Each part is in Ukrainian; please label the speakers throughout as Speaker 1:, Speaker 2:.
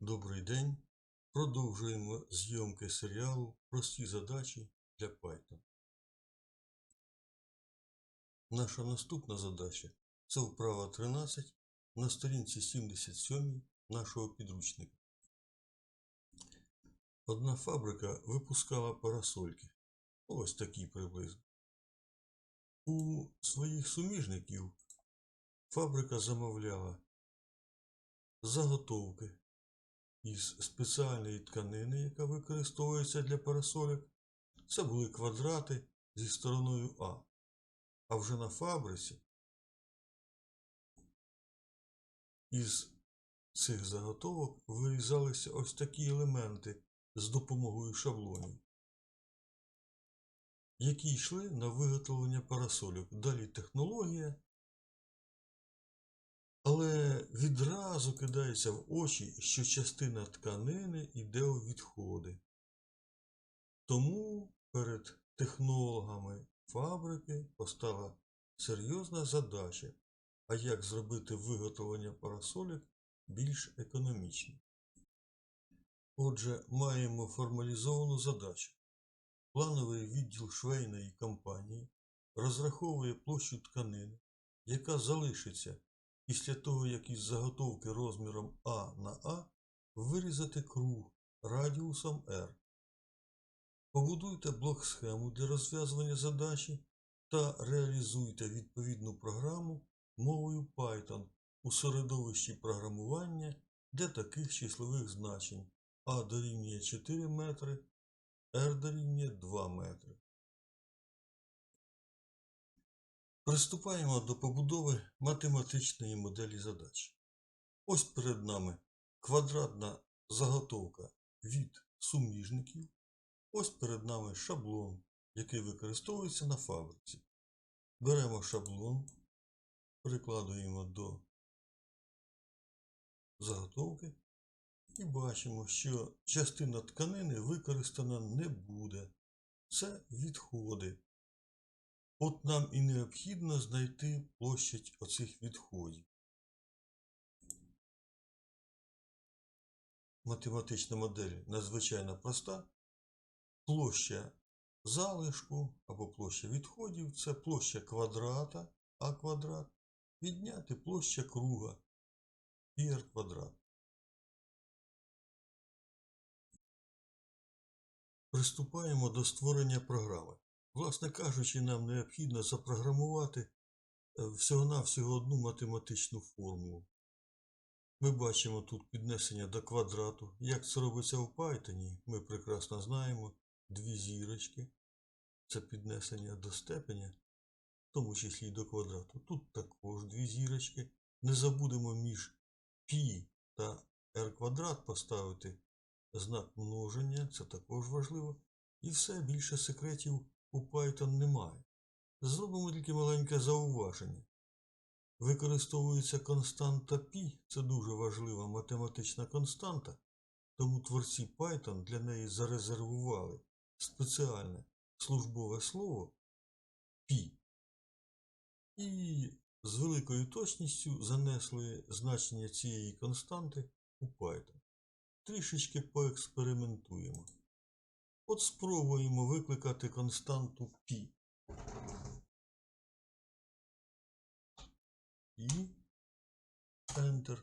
Speaker 1: Добрий день. Продовжуємо зйомки серіалу Прості задачі для Python. Наша наступна задача це вправа 13 на сторінці 77 нашого підручника. Одна фабрика випускала парасольки. Ось такі приблизно. У своїх суміжників фабрика замовляла заготовки із спеціальної тканини, яка використовується для парасолек. Це були квадрати зі стороною А. А вже на фабриці із цих заготовок вирізалися ось такі елементи з допомогою шаблонів, які йшли на виготовлення парасольок. Далі технологія. Але відразу кидається в очі, що частина тканини йде у відходи. Тому перед технологами фабрики постала серйозна задача, а як зробити виготовлення парасолік більш економічним. Отже, маємо формалізовану задачу. Плановий відділ швейної компанії розраховує площу тканини, яка залишиться після того, як із заготовки розміром А на А вирізати круг радіусом R. Побудуйте блок-схему для розв'язування задачі та реалізуйте відповідну програму мовою Python у середовищі програмування для таких числових значень А дорівнює 4 метри, R дорівнює 2 метри. Приступаємо до побудови математичної моделі задач. Ось перед нами квадратна заготовка від суміжників. Ось перед нами шаблон, який використовується на фабриці. Беремо шаблон, прикладуємо до заготовки і бачимо, що частина тканини використана не буде. Це відходи. От нам і необхідно знайти площадь оцих відходів. Математична модель надзвичайно проста. Площа залишку або площа відходів це площа квадрата А квадрат, відняти площа круга πr квадрат. Приступаємо до створення програми. Власне кажучи, нам необхідно запрограмувати е, всього-навсього одну математичну формулу. Ми бачимо тут піднесення до квадрату. Як це робиться в Python, ми прекрасно знаємо дві зірочки. Це піднесення до степеня, в тому числі й до квадрату. Тут також дві зірочки. Не забудемо між π та r квадрат поставити знак множення, це також важливо. І все більше секретів у Python немає. Зробимо тільки маленьке зауваження. Використовується константа π, це дуже важлива математична константа, тому творці Python для неї зарезервували спеціальне службове слово π. І з великою точністю занесли значення цієї константи у Python. Трішечки поекспериментуємо. От спробуємо викликати константу π. І Enter.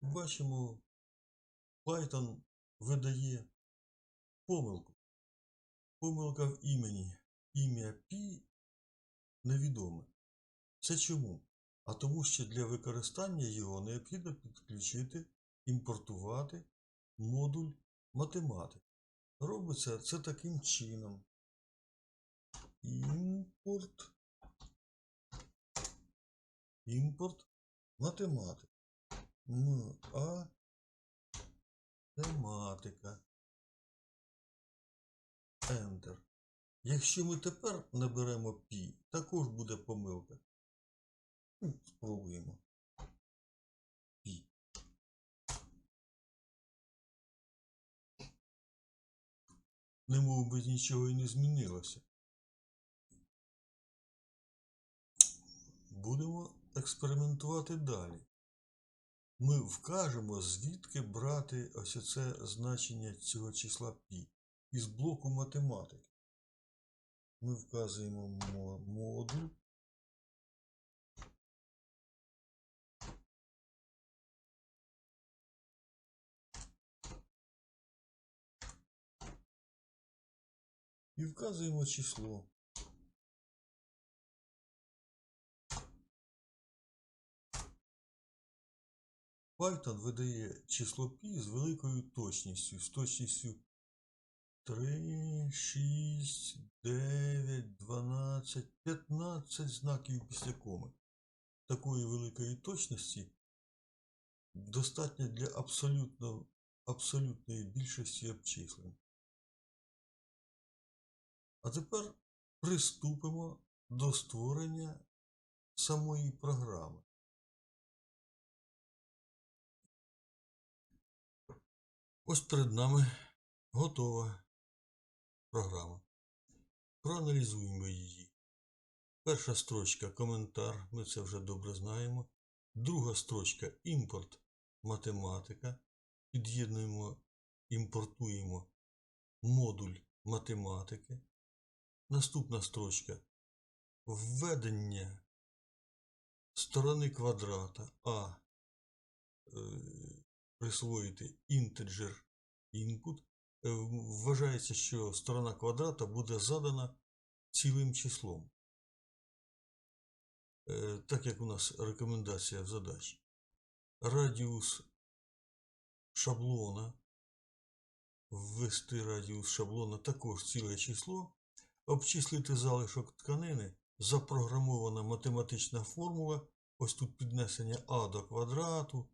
Speaker 1: Бачимо, Python видає помилку. Помилка в імені. Ім'я π невідоме. Це чому? А тому, що для використання його необхідно підключити, імпортувати модуль математики. Робиться це таким чином. Імпорт. Імпорт математика. М а тематика. Enter. Якщо ми тепер наберемо пі, також буде помилка. Спробуємо. Немов би нічого і не змінилося. Будемо експериментувати далі. ми вкажемо, звідки брати ось це значення цього числа π із блоку математики. Ми вказуємо модуль. І вказуємо число. Python видає число π з великою точністю, з точністю 3, 6, 9, 12, 15 знаків після коми. Такої великої точності достатньо для абсолютно, абсолютної більшості обчислень. А тепер приступимо до створення самої програми. Ось перед нами готова програма. Проаналізуємо її. Перша строчка коментар, ми це вже добре знаємо. Друга строчка імпорт математика. Під'єднуємо, імпортуємо модуль математики. Наступна строчка введення сторони квадрата А. Е, присвоїти інтеджер input. Е, Вважається, що сторона квадрата буде задана цілим числом. Е, Так як у нас рекомендація в задачі. Радіус шаблона. Ввести радіус шаблона також ціле число. Обчислити залишок тканини. Запрограмована математична формула. Ось тут піднесення а до квадрату,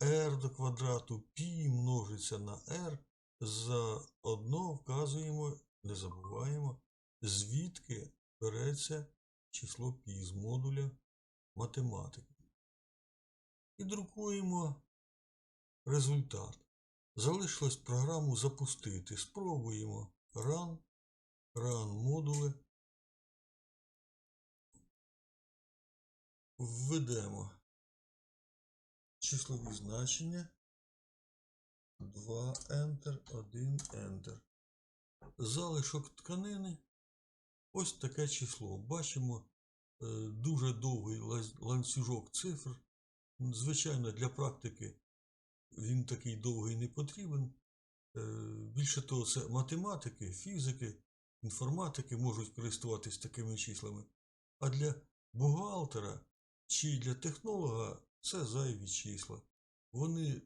Speaker 1: r до квадрату, π множиться на r. Заодно вказуємо, не забуваємо, звідки береться число π з модуля математики. І друкуємо результат. Залишилось програму запустити. Спробуємо run, run модули. Введемо числові значення. 2 Enter, 1 Enter. Залишок тканини. Ось таке число. Бачимо е, дуже довгий ланцюжок цифр. Звичайно, для практики він такий довгий не потрібен. Е, Більше того, це математики, фізики, інформатики можуть користуватись такими числами. А для бухгалтера чи для технолога це зайві числа. Вони е,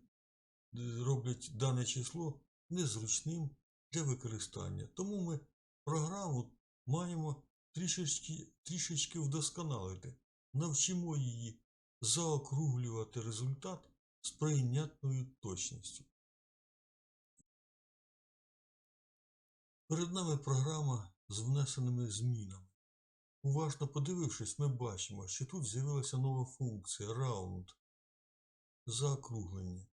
Speaker 1: роблять дане число незручним для використання. Тому ми програму маємо трішечки, трішечки вдосконалити. Навчимо її заокруглювати результат з прийнятною точністю. Перед нами програма з внесеними змінами. Уважно подивившись, ми бачимо, що тут з'явилася нова функція round заокруглення.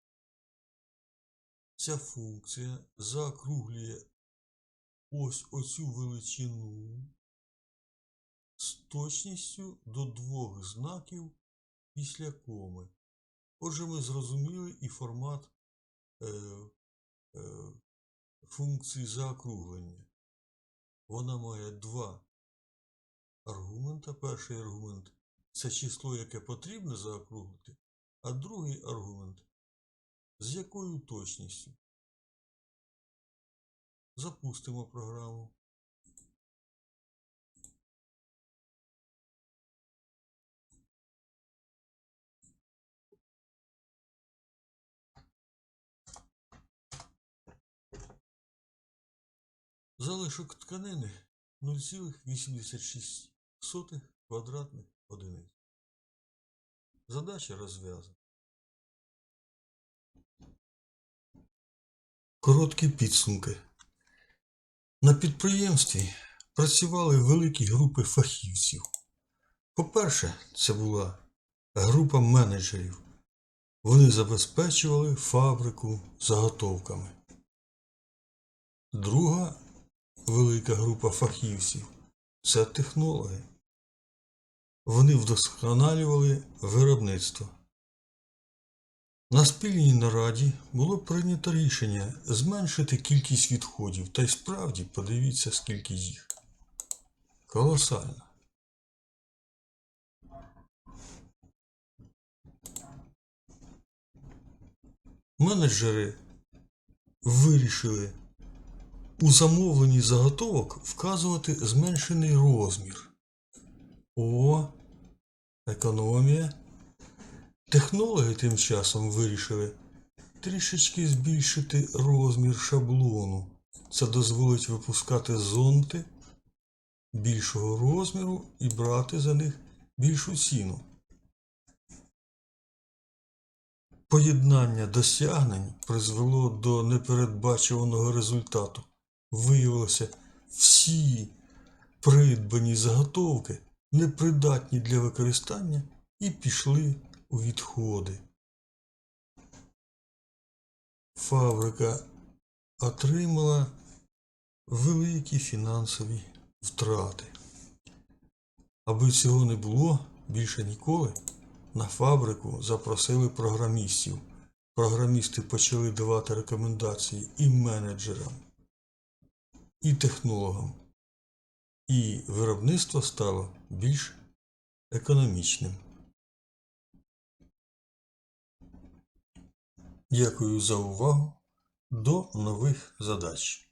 Speaker 1: Ця функція заокруглює ось оцю величину з точністю до двох знаків після коми. Отже, ми зрозуміли і формат е, е, функції заокруглення. Вона має два аргумента. Перший аргумент це число, яке потрібно заокруглити, а другий аргумент з якою точністю. Запустимо програму. Залишок тканини 0,86 квадратних одиниць. Задача розв'язана. Короткі підсумки. На підприємстві працювали великі групи фахівців. По-перше, це була група менеджерів. Вони забезпечували фабрику заготовками. Друга велика група фахівців це технологи. Вони вдосконалювали виробництво. На спільній нараді було прийнято рішення зменшити кількість відходів, та й справді подивіться, скільки їх. Колосально. Менеджери вирішили у замовленні заготовок вказувати зменшений розмір. О, економія. Технологи тим часом вирішили трішечки збільшити розмір шаблону. Це дозволить випускати зонти більшого розміру і брати за них більшу ціну. Поєднання досягнень призвело до непередбачуваного результату. Виявилося, всі придбані заготовки непридатні для використання і пішли у відходи. Фабрика отримала великі фінансові втрати. Аби цього не було більше ніколи, на фабрику запросили програмістів. Програмісти почали давати рекомендації і менеджерам, і технологам. І виробництво стало більш економічним. Дякую за увагу. До нових задач.